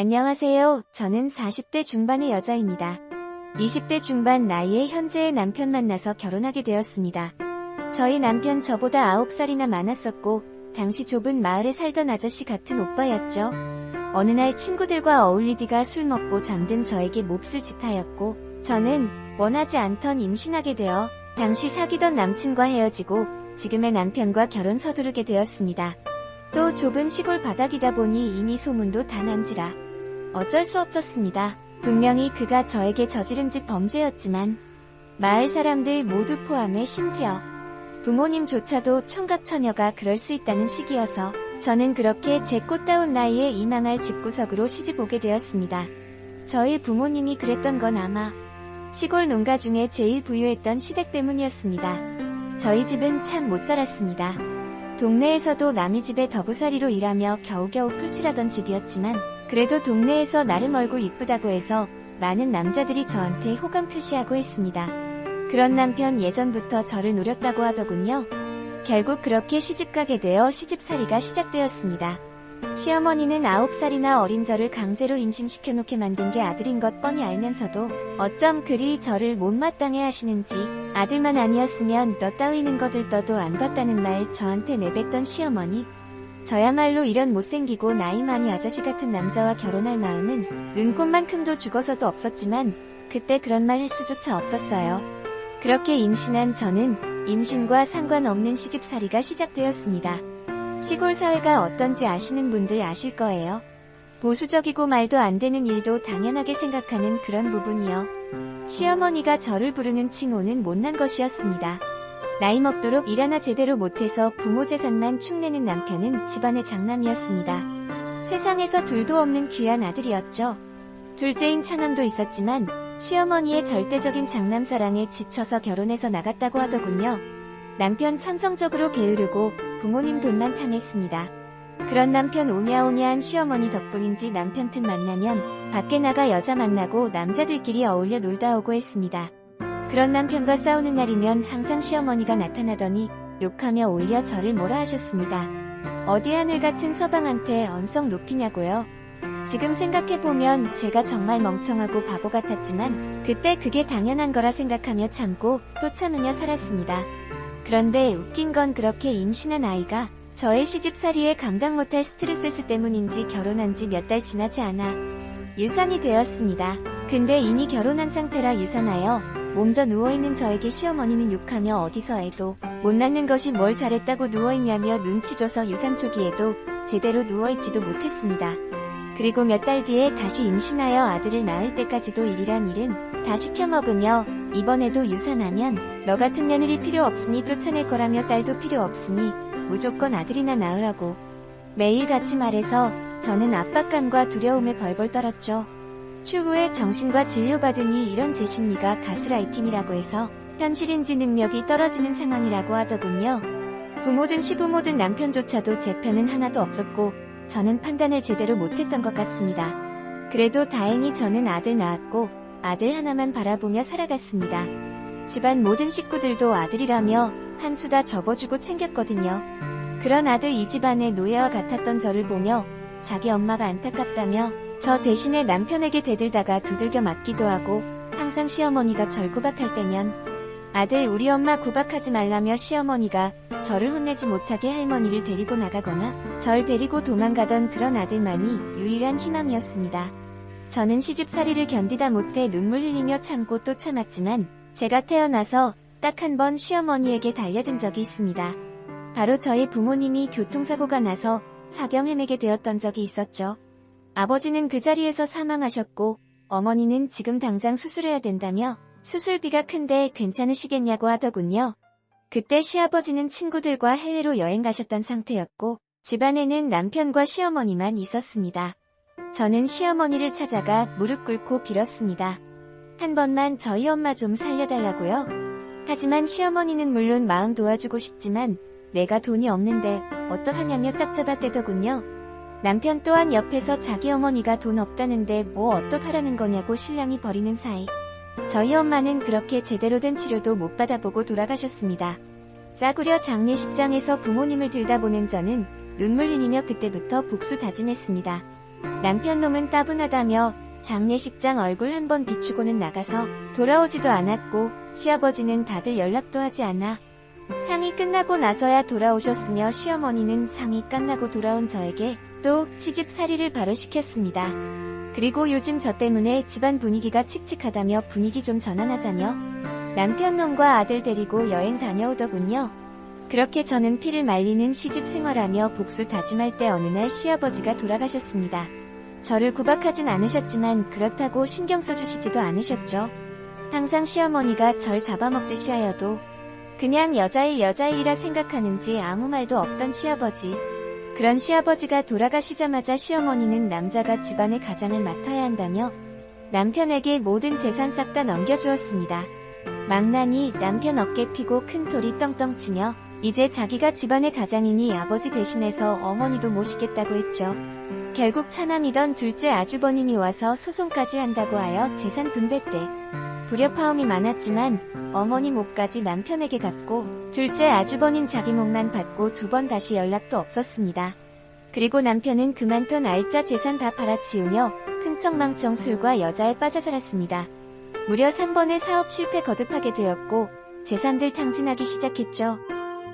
안녕하세요. 저는 40대 중반의 여자입니다. 20대 중반 나이에 현재의 남편 만나서 결혼하게 되었습니다. 저희 남편 저보다 9살이나 많았었고, 당시 좁은 마을에 살던 아저씨 같은 오빠였죠. 어느 날 친구들과 어울리디가 술 먹고 잠든 저에게 몹쓸 짓 하였고, 저는 원하지 않던 임신하게 되어, 당시 사귀던 남친과 헤어지고, 지금의 남편과 결혼 서두르게 되었습니다. 또 좁은 시골 바닥이다 보니 이미 소문도 다 난지라 어쩔 수 없었습니다. 분명히 그가 저에게 저지른 짓 범죄였지만 마을 사람들 모두 포함해 심지어 부모님조차도 총각처녀가 그럴 수 있다는 시기여서 저는 그렇게 제 꽃다운 나이에 이망할 집구석으로 시집 오게 되었습니다. 저희 부모님이 그랬던 건 아마 시골 농가 중에 제일 부유했던 시댁 때문이었습니다. 저희 집은 참 못 살았습니다. 동네에서도 남의 집에 더부살이로 일하며 겨우겨우 풀칠하던 집이었지만 그래도 동네에서 나름 얼굴 이쁘다고 해서 많은 남자들이 저한테 호감 표시하고 있습니다. 그런 남편 예전부터 저를 노렸다고 하더군요. 결국 그렇게 시집가게 되어 시집살이가 시작되었습니다. 시어머니는 9살이나 어린 저를 강제로 임신시켜 놓게 만든 게 아들인 것 뻔히 알면서도 어쩜 그리 저를 못마땅해 하시는지 아들만 아니었으면 너 따위는 거들 떠도 안 봤다는 말 저한테 내뱉던 시어머니. 저야말로 이런 못생기고 나이 많이 아저씨 같은 남자와 결혼할 마음은 눈꽃만큼도 죽어서도 없었지만 그때 그런 말 할 수조차 없었어요. 그렇게 임신한 저는 임신과 상관없는 시집살이가 시작되었습니다. 시골 사회가 어떤지 아시는 분들 아실 거예요. 보수적이고 말도 안 되는 일도 당연하게 생각하는 그런 부분이요. 시어머니가 저를 부르는 칭호는 못난 것이었습니다. 나이 먹도록 일 하나 제대로 못해서 부모 재산만 축내는 남편은 집안의 장남이었습니다. 세상에서 둘도 없는 귀한 아들이었죠. 둘째인 차남도 있었지만 시어머니의 절대적인 장남 사랑에 지쳐서 결혼해서 나갔다고 하더군요. 남편 천성적으로 게으르고 부모님 돈만 탐했습니다. 그런 남편 오냐오냐한 시어머니 덕분인지 남편 틈 만나면 밖에 나가 여자 만나고 남자들끼리 어울려 놀다 오고 했습니다. 그런 남편과 싸우는 날이면 항상 시어머니가 나타나더니 욕하며 오히려 저를 뭐라 하셨습니다. 어디 하늘 같은 서방한테 언성 높이냐고요. 지금 생각해보면 제가 정말 멍청하고 바보 같았지만 그때 그게 당연한 거라 생각하며 참고 또 참으며 살았습니다. 그런데 웃긴 건 그렇게 임신한 아이가 저의 시집살이에 감당 못할 스트레스 때문인지 결혼한 지 몇 달 지나지 않아 유산이 되었습니다. 근데 이미 결혼한 상태라 유산하여 몸져 누워있는 저에게 시어머니는 욕하며 어디서 애도 못 낳는 것이 뭘 잘했다고 누워있냐며 눈치 줘서 유산 초기에도 제대로 누워있지도 못했습니다. 그리고 몇 달 뒤에 다시 임신하여 아들을 낳을 때까지도 일이란 일은 다 시켜 먹으며 이번에도 유산하면 너 같은 며느리 필요 없으니 쫓아낼 거라며 딸도 필요 없으니 무조건 아들이나 낳으라고 매일 같이 말해서 저는 압박감과 두려움에 벌벌 떨었죠. 추후에 정신과 진료받으니 이런 제 심리가 가스라이팅이라고 해서 현실인지 능력이 떨어지는 상황이라고 하더군요. 부모든 시부모든 남편조차도 제 편은 하나도 없었고 저는 판단을 제대로 못했던 것 같습니다. 그래도 다행히 저는 아들 낳았고 아들 하나만 바라보며 살아갔습니다. 집안 모든 식구들도 아들이라며 한수다 접어주고 챙겼거든요. 그런 아들 이 집안의 노예와 같았던 저를 보며 자기 엄마가 안타깝다며 저 대신에 남편에게 대들다가 두들겨 맞기도 하고 항상 시어머니가 절 구박할 때면 아들 우리 엄마 구박하지 말라며 시어머니가 저를 혼내지 못하게 할머니를 데리고 나가거나 절 데리고 도망가던 그런 아들만이 유일한 희망이었습니다. 저는 시집살이를 견디다 못해 눈물 흘리며 참고 또 참았지만 제가 태어나서 딱 한 번 시어머니에게 달려든 적이 있습니다. 바로 저희 부모님이 교통사고가 나서 사경 헤매게 되었던 적이 있었죠. 아버지는 그 자리에서 사망하셨고 어머니는 지금 당장 수술해야 된다며 수술비가 큰데 괜찮으시겠냐고 하더군요. 그때 시아버지는 친구들과 해외로 여행 가셨던 상태였고 집안에는 남편과 시어머니만 있었습니다. 저는 시어머니를 찾아가 무릎 꿇고 빌었습니다. 한 번만 저희 엄마 좀 살려달라고요. 하지만 시어머니는 물론 마음 도와주고 싶지만 내가 돈이 없는데 어떡하냐며 딱 잡아대더군요. 남편 또한 옆에서 자기 어머니가 돈 없다는데 뭐 어떡하라는 거냐고 신랑이 버리는 사이. 저희 엄마는 그렇게 제대로 된 치료도 못 받아보고 돌아가셨습니다. 싸구려 장례식장에서 부모님을 들다 보는 저는 눈물 흘리며 그때부터 복수 다짐했습니다. 남편 놈은 따분하다며 장례식장 얼굴 한 번 비추고는 나가서 돌아오지도 않았고 시아버지는 다들 연락도 하지 않아 상이 끝나고 나서야 돌아오셨으며 시어머니는 상이 끝나고 돌아온 저에게 또 시집살이를 바로 시켰습니다. 그리고 요즘 저 때문에 집안 분위기가 칙칙하다며 분위기 좀 전환하자며 남편 놈과 아들 데리고 여행 다녀오더군요. 그렇게 저는 피를 말리는 시집 생활하며 복수 다짐할 때 어느 날 시아버지가 돌아가셨습니다. 저를 구박하진 않으셨지만 그렇다고 신경 써주시지도 않으셨죠. 항상 시어머니가 절 잡아먹듯이 하여도 그냥 여자일 여자일이라 생각하는지 아무 말도 없던 시아버지. 그런 시아버지가 돌아가시자마자 시어머니는 남자가 집안의 가장을 맡아야 한다며 남편에게 모든 재산 싹 다 넘겨주었습니다. 망나니 남편 어깨 피고 큰 소리 떵떵 치며 이제 자기가 집안의 가장이니 아버지 대신해서 어머니도 모시겠다고 했죠. 결국 차남이던 둘째 아주버님이 와서 소송까지 한다고 하여 재산 분배 때 불협화음이 많았지만 어머니 몫까지 남편에게 갔고 둘째 아주버님 자기 몫만 받고 두 번 다시 연락도 없었습니다. 그리고 남편은 그만둔 알짜 재산 다 팔아치우며 흥청망청 술과 여자에 빠져 살았습니다. 무려 3번의 사업 실패 거듭하게 되었고 재산들 탕진하기 시작했죠.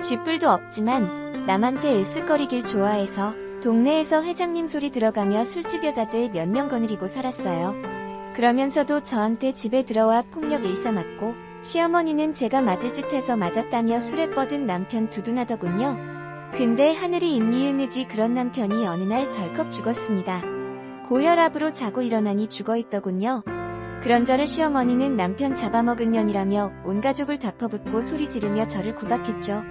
쥐뿔도 없지만 남한테 애쓰거리길 좋아해서 동네에서 회장님 소리 들어가며 술집 여자들 몇 명 거느리고 살았어요. 그러면서도 저한테 집에 들어와 폭력 일삼았고 시어머니는 제가 맞을 짓해서 맞았다며 술에 뻗은 남편 두둔하더군요. 근데 하늘이 인니은느지 그런 남편이 어느 날 덜컥 죽었습니다. 고혈압으로 자고 일어나니 죽어있더군요. 그런 저를 시어머니는 남편 잡아먹은 년이라며 온 가족을 덮어붙고 소리 지르며 저를 구박했죠.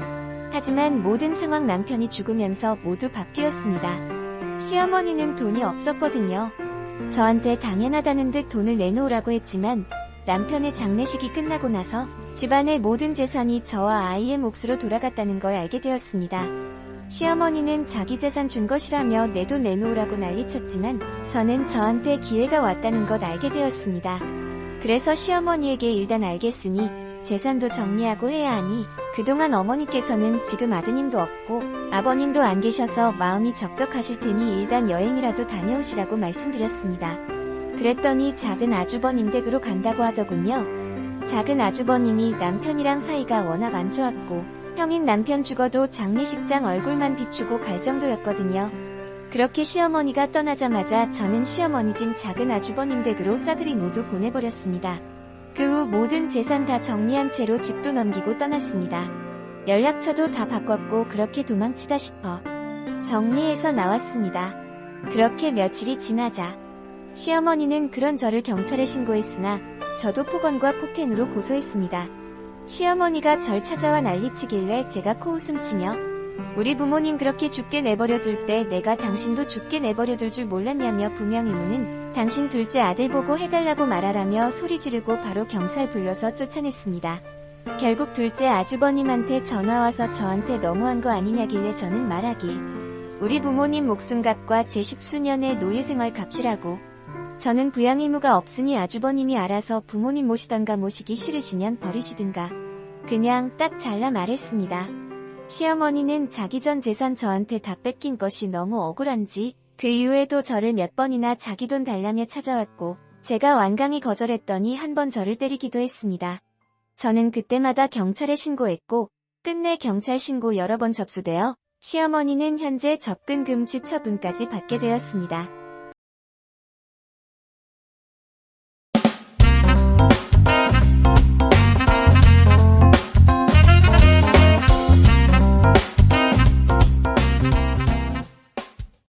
하지만 모든 상황 남편이 죽으면서 모두 바뀌었습니다. 시어머니는 돈이 없었거든요. 저한테 당연하다는 듯 돈을 내놓으라고 했지만 남편의 장례식이 끝나고 나서 집안의 모든 재산이 저와 아이의 몫으로 돌아갔다는 걸 알게 되었습니다. 시어머니는 자기 재산 준 것이라며 내 돈 내놓으라고 난리쳤지만 저는 저한테 기회가 왔다는 것 알게 되었습니다. 그래서 시어머니에게 일단 알겠으니 재산도 정리하고 해야 하니 그동안 어머니께서는 지금 아드님도 없고 아버님도 안 계셔서 마음이 적적하실 테니 일단 여행이라도 다녀오시라고 말씀드렸습니다. 그랬더니 작은 아주버님 댁으로 간다고 하더군요. 작은 아주버님이 남편이랑 사이가 워낙 안 좋았고 형인 남편 죽어도 장례식장 얼굴만 비추고 갈 정도였거든요. 그렇게 시어머니가 떠나자마자 저는 시어머니 집 작은 아주버님 댁으로 싸그리 모두 보내버렸습니다. 그 후 모든 재산 다 정리한 채로 집도 넘기고 떠났습니다. 연락처도 다 바꿨고 그렇게 도망치다 싶어 정리해서 나왔습니다. 그렇게 며칠이 지나자 시어머니는 그런 저를 경찰에 신고했으나 저도 폭언과 폭행으로 고소했습니다. 시어머니가 절 찾아와 난리치길래 제가 코웃음 치며 우리 부모님 그렇게 죽게 내버려둘 때 내가 당신도 죽게 내버려둘 줄 몰랐냐며 분명 의문은 당신 둘째 아들 보고 해달라고 말하라며 소리 지르고 바로 경찰 불러서 쫓아냈습니다. 결국 둘째 아주버님한테 전화와서 저한테 너무한 거 아니냐길래 저는 말하길 우리 부모님 목숨값과 제 십수년의 노예생활 값이라고 저는 부양 의무가 없으니 아주버님이 알아서 부모님 모시던가 모시기 싫으시면 버리시든가 그냥 딱 잘라 말했습니다. 시어머니는 자기 전 재산 저한테 다 뺏긴 것이 너무 억울한지 그 이후에도 저를 몇 번이나 자기 돈 달라며 찾아왔고 제가 완강히 거절했더니 한 번 저를 때리기도 했습니다. 저는 그때마다 경찰에 신고했고 끝내 경찰 신고 여러 번 접수되어 시어머니는 현재 접근 금지 처분까지 받게 되었습니다.